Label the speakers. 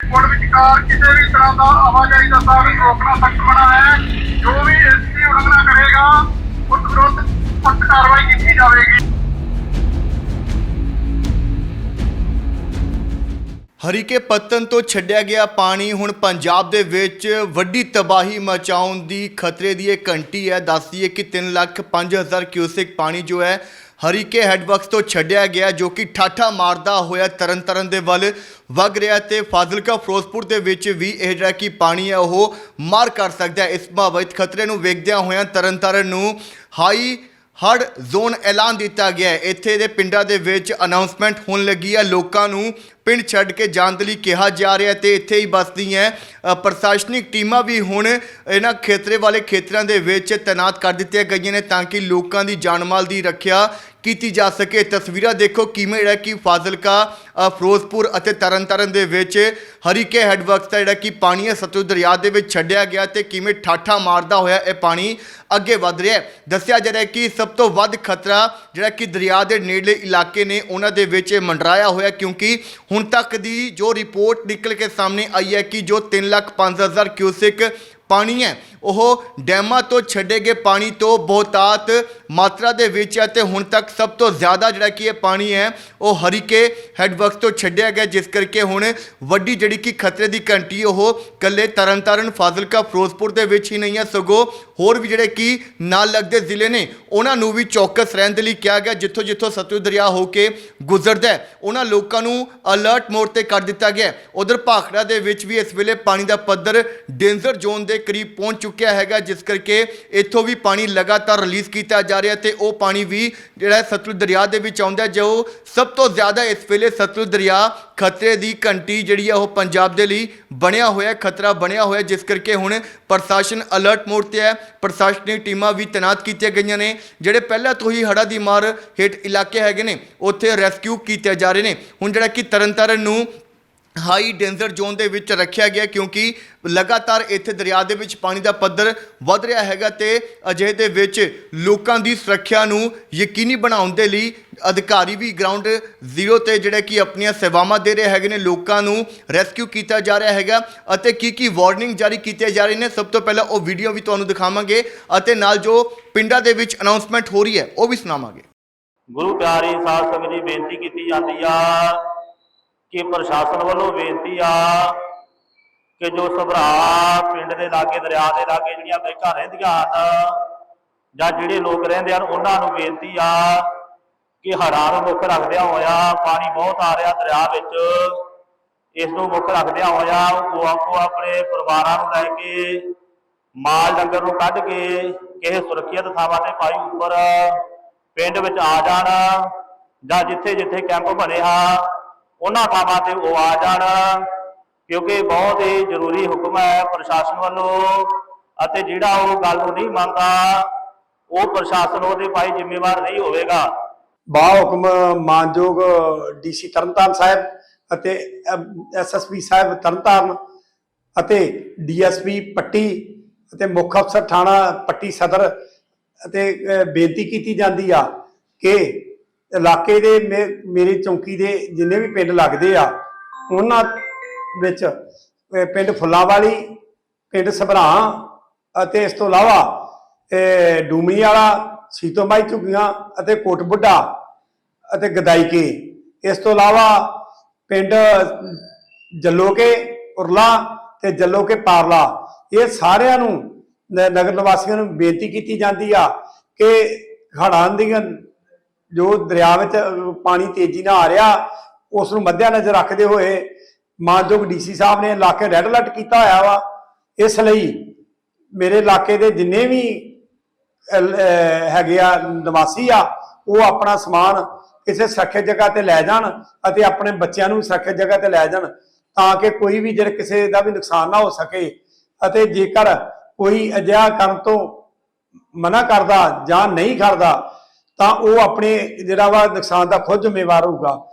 Speaker 1: ਕੋਲ ਵਿਚਕਾਰ ਕਿਸੇ ਵੀ ਤਰ੍ਹਾਂ ਦਾ ਆਵਾਜਾਈ ਦਾ ਸਾਧਨ ਰੋਕਣਾ ਸਖਤ ਮਨਾ ਹੈ। ਜੋ ਵੀ ਇਸ ਦੀ ਉਲੰਘਣਾ ਕਰੇਗਾ, ਉਸ ਵਿਰੁੱਧ ਸਖਤ ਕਾਰਵਾਈ ਕੀਤੀ ਜਾਵੇਗੀ।
Speaker 2: ਹਰੀਕੇ ਪੱਤਨ ਤੋਂ ਛੱਡਿਆ ਗਿਆ ਪਾਣੀ ਹੁਣ ਪੰਜਾਬ ਦੇ ਵਿੱਚ ਵੱਡੀ ਤਬਾਹੀ ਮਚਾਉਣ ਦੀ ਖਤਰੇ ਦੀ ਇਹ ਘੰਟੀ ਹੈ। ਦੱਸਦੀ ਹੈ ਕਿ 3 ਲੱਖ 5000 ਕਿਊਸਿਕ ਪਾਣੀ ਜੋ ਹੈ ਹਰੀਕੇ ਹੈਡਵਰਕਸ ਤੋਂ ਛੱਡਿਆ ਗਿਆ ਜੋ ਕਿ ਠਾਠਾ ਮਾਰਦਾ ਹੋਇਆ ਤਰਨਤਾਰਨ ਦੇ ਵੱਲ ਵਗ ਰਿਹਾ ਤੇ ਫਾਜ਼ਿਲਕਾ, ਫਿਰੋਜ਼ਪੁਰ ਦੇ ਵਿੱਚ ਵੀ ਇਹ ਜਿਹੜਾ ਕਿ ਪਾਣੀ ਹੈ ਉਹ ਮਾਰ ਕਰ ਸਕਦਾ ਹੈ। ਇਸ ਸੰਭਾਵਿਤ ਖਤਰੇ ਨੂੰ ਵੇਖਦਿਆਂ ਹੋਇਆਂ ਤਰਨਤਾਰਨ ਨੂੰ ਹਾਈ ਹੜ ਜ਼ੋਨ ਐਲਾਨ ਦਿੱਤਾ ਗਿਆ ਹੈ। ਇੱਥੇ ਦੇ ਪਿੰਡਾਂ ਦੇ ਵਿੱਚ ਅਨਾਉਂਸਮੈਂਟ ਹੋਣ ਲੱਗੀ ਹੈ। ਲੋਕਾਂ ਨੂੰ ਪਿੰਡ ਛੱਡ ਕੇ ਜਾਣ ਦੇ ਲਈ ਕਿਹਾ ਜਾ ਰਿਹਾ ਹੈ ਤੇ ਇੱਥੇ ਹੀ ਬਸਦੀਆਂ ਪ੍ਰਸ਼ਾਸਨਿਕ ਟੀਮਾਂ ਵੀ ਹੁਣ ਇਹਨਾਂ ਖੇਤਰੇ ਵਾਲੇ ਖੇਤਰਾਂ ਦੇ ਵਿੱਚ ਤਾਇਨਾਤ ਕਰ ਦਿੱਤੀਆਂ ਗਈਆਂ ਨੇ ਤਾਂ ਕਿ ਲੋਕਾਂ ਦੀ ਜਾਨ ਮਾਲ ਦੀ ਰੱਖਿਆ ਕੀਤੀ ਜਾ ਸਕੇ। ਤਸਵੀਰਾਂ ਦੇਖੋ ਕਿਵੇਂ ਜਿਹੜਾ ਕਿ ਫਾਜ਼ਿਲਕਾ ਫਿਰੋਜ਼ਪੁਰ ਅਤੇ ਤਰਨਤਾਰਨ ਦੇ ਵਿੱਚ ਹਰੀਕੇ ਹੈਡਵਰਕਸ ਦਾ ਜਿਹੜਾ ਕਿ ਪਾਣੀ ਹੈ ਸਤਲੁਜ ਦਰਿਆ ਦੇ ਵਿੱਚ ਛੱਡਿਆ ਗਿਆ ਤੇ ਕਿਵੇਂ ਠਾਠਾ ਮਾਰਦਾ ਹੋਇਆ ਇਹ ਪਾਣੀ ਅੱਗੇ ਵੱਧ ਰਿਹਾ ਹੈ। ਦੱਸਿਆ ਜਾ ਰਿਹਾ ਕਿ ਸਭ ਤੋਂ ਵੱਧ ਖਤਰਾ ਜਿਹੜਾ ਕਿ ਦਰਿਆ ਦੇ ਨੇੜਲੇ ਇਲਾਕੇ ਨੇ ਉਹਨਾਂ ਦੇ ਵਿੱਚ ਇਹ ਮੰਡਰਾਇਆ ਹੋਇਆ ਕਿਉਂਕਿ ਹੁਣ ਹੁਣ ਤੱਕ ਦੀ ਜੋ ਰਿਪੋਰਟ ਨਿਕਲ ਕੇ ਸਾਹਮਣੇ ਆਈ ਹੈ ਕਿ ਜੋ 3 ਲੱਖ 5000 ਕਿਊਸਿਕ ਪਾਣੀ ਹੈ, ਉਹ ਡੈਮਾਂ ਤੋਂ ਛੱਡੇ ਗਏ ਪਾਣੀ ਤੋਂ ਬਹੁਤਾਤ ਮਾਤਰਾ ਦੇ ਵਿੱਚ ਹੈ ਤੇ ਹੁਣ ਤੱਕ ਸਭ ਤੋਂ ਜ਼ਿਆਦਾ ਜਿਹੜਾ ਕਿ ਇਹ ਪਾਣੀ ਹੈ, ਉਹ ਹਰੀਕੇ ਹੈਡਵਰਕਸ ਤੋਂ ਛੱਡਿਆ ਗਿਆ, ਜਿਸ ਕਰਕੇ ਹੁਣ ਵੱਡੀ ਜਿਹੜੀ ਕਿ ਖਤਰੇ ਦੀ ਘੰਟੀ ਉਹ ਕੱਲੇ ਤਰਨਤਾਰਨ, ਫਾਜ਼ਿਲਕਾ, ਫਿਰੋਜ਼ਪੁਰ ਦੇ ਵਿੱਚ ਹੀ ਨਹੀਂ ਹੈ, ਸਗੋਂ ਹੋਰ ਵੀ ਜਿਹੜੇ ਕਿ ਨਾਲ ਲੱਗਦੇ ਜ਼ਿਲ੍ਹੇ ਨੇ, ਉਹਨਾਂ ਨੂੰ ਵੀ ਚੌਕਸ ਰਹਿਣ ਦੇ ਲਈ ਕਿਹਾ ਗਿਆ, ਜਿੱਥੋਂ ਜਿੱਥੋਂ ਸਤਲੁਜ ਦਰਿਆ ਹੋ ਕੇ ਗੁਜ਼ਰਦਾ ਹੈ, ਉਹਨਾਂ ਲੋਕਾਂ ਨੂੰ ਅਲਰਟ ਮੋਡ ਤੇ ਕਰ ਦਿੱਤਾ ਗਿਆ ਉਧਰ ਭਾਖੜਾ ਦੇ ਵਿੱਚ ਵੀ ਇਸ ਵੇਲੇ ਪਾਣੀ ਦਾ ਪੱਧਰ ਡੇਂਜਰ ਜ਼ੋਨ ਦੇ ਕਰੀਬ ਪਹੁੰਚ ਚੁੱਕਿਆ ਹੈਗਾ, ਜਿਸ ਕਰਕੇ ਇੱਥੋਂ ਵੀ ਪਾਣੀ ਲਗਾਤਾਰ ਰਿਲੀਜ਼ ਕੀਤਾ ਜਾ ਰਿਹਾ ਤੇ ਉਹ ਪਾਣੀ ਵੀ ਜਿਹੜਾ ਸਤਲੁਜ ਦਰਿਆ ਦੇ ਵਿੱਚ ਆਉਂਦਾ ਜੋ ਸਭ ਤੋਂ ਜ਼ਿਆਦਾ ਇਸ ਵੇਲੇ ਸਤਲੁਜ ਦਰਿਆ ਖਤਰੇ ਦੀ ਘੰਟੀ ਜਿਹੜੀ ਹੈ ਉਹ ਪੰਜਾਬ ਦੇ ਲਈ ਬਣਿਆ ਹੋਇਆ ਖਤਰਾ ਬਣਿਆ ਹੋਇਆ ਜਿਸ ਕਰਕੇ ਹੁਣ ਪ੍ਰਸ਼ਾਸਨ ਅਲਰਟ ਮੋਡ ਤੇ ਹੈ। ਪ੍ਰਸ਼ਾਸਨਿਕ ਟੀਮਾਂ ਵੀ ਤੈਨਾਤ ਕੀਤੀਆਂ ਗਈਆਂ ਨੇ, ਜਿਹੜੇ ਪਹਿਲਾਂ ਤੋਂ ਹੀ ਹੜਾ ਦੀ ਮਾਰ ਹੇਠ ਇਲਾਕੇ ਹੈਗੇ ਨੇ, ਉੱਥੇ ਰੈਸਕਿਊ ਕੀਤੇ ਜਾ ਰਹੇ ਨੇ। ਹੁਣ ਜਿਹੜਾ ਕਿ ਤਰਨਤਾਰਨ ਨੂੰ ਹਾਈ ਡੇਂਜਰ ਜ਼ੋਨ ਦੇ ਵਿੱਚ ਰੱਖਿਆ ਗਿਆ ਕਿਉਂਕਿ ਲਗਾਤਾਰ ਇੱਥੇ ਦਰਿਆ ਦੇ ਵਿੱਚ ਪਾਣੀ ਦਾ ਪੱਧਰ ਵੱਧ ਰਿਹਾ ਹੈਗਾ ਤੇ ਅਜਿਹੇ ਦੇ ਵਿੱਚ ਲੋਕਾਂ ਦੀ ਸੁਰੱਖਿਆ ਨੂੰ ਯਕੀਨੀ ਬਣਾਉਣ ਦੇ ਲਈ ਅਧਿਕਾਰੀ ਵੀ ਗਰਾਊਂਡ ਜ਼ੀਰੋ ਤੇ ਜਿਹੜੇ ਕਿ ਆਪਣੀਆਂ ਸੇਵਾਵਾਂ ਦੇ ਰਹੇ ਹੈਗੇ ਨੇ, ਲੋਕਾਂ ਨੂੰ ਰੈਸਕਿਊ ਕੀਤਾ ਜਾ ਰਿਹਾ ਹੈਗਾ ਅਤੇ ਕੀ ਕੀ ਵਾਰਨਿੰਗ ਜਾਰੀ ਕੀਤੇ ਜਾ ਰਹੇ ਨੇ, ਸਭ ਤੋਂ ਪਹਿਲਾਂ ਉਹ ਵੀਡੀਓ ਵੀ ਤੁਹਾਨੂੰ ਦਿਖਾਵਾਂਗੇ ਅਤੇ ਨਾਲ ਜੋ ਪਿੰਡਾਂ ਦੇ ਵਿੱਚ ਅਨਾਉਂਸਮੈਂਟ ਹੋ ਰਹੀ ਹੈ, ਉਹ ਵੀ ਸੁਣਾਵਾਂਗੇ।
Speaker 3: ਗੁਰੂ ਪਿਆਰੀ ਸਾਧ ਸੰਗਤ ਜੀ, ਬੇਨਤੀ ਕੀਤੀ ਜਾਂਦੀ ਆ ਕਿ ਪ੍ਰਸ਼ਾਸਨ ਵੱਲੋਂ ਬੇਨਤੀ ਆ ਕਿ ਜੋ ਸਭਰਾ ਪਿੰਡ ਦੇ ਲਾਗੇ, ਦਰਿਆ ਦੇ ਲਾਗੇ ਜਿਹੜੀਆਂ ਬੈਕਾਂ ਰਹਿੰਦੀਆਂ ਹਨ ਜਾਂ ਜਿਹੜੇ ਲੋਕ ਰਹਿੰਦੇ ਹਨ, ਉਹਨਾਂ ਨੂੰ ਬੇਨਤੀ ਆ ਕਿ ਹੜ੍ਹਾਂ ਨੂੰ ਮੁੱਖ ਰੱਖਦਿਆਂ ਹੋਇਆ ਪਾਣੀ ਬਹੁਤ ਆ ਰਿਹਾ ਦਰਿਆ ਵਿੱਚ, ਇਸ ਨੂੰ ਮੁੱਖ ਰੱਖਦਿਆਂ ਹੋਇਆ ਉਹ ਆਪੋ ਆਪਣੇ ਪਰਿਵਾਰਾਂ ਨੂੰ ਲੈ ਕੇ ਮਾਲ ਡੰਗਰ ਨੂੰ ਕੱਢ ਕੇ ਕਿਸੇ ਸੁਰੱਖਿਅਤ ਥਾਵਾਂ ਤੇ ਪਾਈ ਉੱਪਰ ਪਿੰਡ ਵਿੱਚ ਆ ਜਾਣ ਜਾਂ ਜਿੱਥੇ ਜਿੱਥੇ ਕੈਂਪ ਬਣੇ ਆ ਉਹਨਾਂ ਥਾਵਾਂ ਤੇ ਉਹ ਆ ਜਾਣ, ਕਿਉਂਕਿ ਬਹੁਤ ਹੀ ਜ਼ਰੂਰੀ ਹੁਕਮ ਹੈ ਪ੍ਰਸ਼ਾਸਨ ਵੱਲੋਂ ਅਤੇ ਜਿਹੜਾ ਉਹ ਗੱਲ ਨੂੰ ਨਹੀਂ ਮੰਨਦਾ, ਉਹ ਪ੍ਰਸ਼ਾਸਨ ਉਹਦੇ ਭਾਈ ਜ਼ਿੰਮੇਵਾਰ ਨਹੀਂ ਹੋਵੇਗਾ।
Speaker 4: ਬਾ ਹੁਕਮ ਮਾਨਯੋਗ ਡੀਸੀ ਤਰਨਤਾਰਨ ਸਾਹਿਬ ਅਤੇ ਐਸਐਸਪੀ ਸਾਹਿਬ ਤਰਨਤਾਰਨ ਅਤੇ ਡੀਐਸਪੀ ਪੱਟੀ ਅਤੇ ਮੁੱਖ ਅਫਸਰ ਥਾਣਾ ਪੱਟੀ ਸਦਰ ਅਤੇ ਬੇਨਤੀ ਕੀਤੀ ਜਾਂਦੀ ਆ ਕਿ ਇਲਾਕੇ ਦੇ ਮੇ- ਮੇਰੀ ਚੌਂਕੀ ਦੇ ਜਿੰਨੇ ਵੀ ਪਿੰਡ ਲੱਗਦੇ ਆ ਉਹਨਾਂ ਵਿੱਚ ਅਹ, ਪਿੰਡ ਫੁੱਲਾਂਵਾਲੀ ਪਿੰਡ ਸਭਰਾ ਅਤੇ ਇਸ ਤੋਂ ਇਲਾਵਾ ਡੂਮਣੀ ਵਾਲਾ ਸੀਤੋਮਾਈ ਝੁੱਗੀਆਂ ਅਤੇ ਕੋਟ ਬੁੱਢਾ ਅਤੇ ਗਦਾਈਕੇ। ਇਸ ਤੋਂ ਇਲਾਵਾ ਪਿੰਡ ਜੱਲੋਕੇ ਉਰਲਾ ਤੇ ਜੱਲੋਕੇ ਪਾਰਲਾ ਇਹ ਸਾਰਿਆਂ ਨੂੰ ਨਗਰ ਨਿਵਾਸੀਆਂ ਨੂੰ ਬੇਨਤੀ ਕੀਤੀ ਜਾਂਦੀ ਆ ਕਿ ਹੜ੍ਹਾਂ ਦੀਆਂ ਜੋ ਦਰਿਆ ਵਿੱਚ ਪਾਣੀ ਤੇਜ਼ੀ ਨਾਲ ਆ ਰਿਹਾ ਉਸ ਨੂੰ ਮੱਦਿਆ ਨਜ਼ਰ ਰੱਖਦੇ ਹੋਏ ਮਾਨਯੋਗ ਡੀਸੀ ਸਾਹਿਬ ਨੇ ਇਲਾਕੇ ਰੈੱਡ ਅਲਰਟ ਕੀਤਾ ਹੋਇਆ ਵਾ। ਇਸ ਲਈ ਮੇਰੇ ਇਲਾਕੇ ਦੇ ਜਿੰਨੇ ਵੀ ਹੈਗੇ ਆ, ਨਿਵਾਸੀ ਆ, ਉਹ ਆਪਣਾ ਸਮਾਨ ਕਿਸੇ ਸੁਰੱਖਿਅਤ ਜਗ੍ਹਾ ਤੇ ਲੈ ਜਾਣ ਅਤੇ ਆਪਣੇ ਬੱਚਿਆਂ ਨੂੰ ਸੁਰੱਖਿਅਤ ਜਗ੍ਹਾ ਤੇ ਲੈ ਜਾਣ ਤਾਂ ਕਿ ਕੋਈ ਵੀ ਜਿਹੜਾ ਕਿਸੇ ਦਾ ਵੀ ਨੁਕਸਾਨ ਨਾ ਹੋ ਸਕੇ ਅਤੇ ਜੇਕਰ ਕੋਈ ਅਜਿਹਾ ਕਰਨ ਤੋਂ ਮਨਾ ਕਰਦਾ ਜਾਂ ਨਹੀਂ ਕਰਦਾ ਤਾਂ ਉਹ ਆਪਣੇ ਜਿਹੜਾ ਵਾ ਨੁਕਸਾਨ ਦਾ ਖੁਦ ਜ਼ਿੰਮੇਵਾਰ ਹੋਊਗਾ।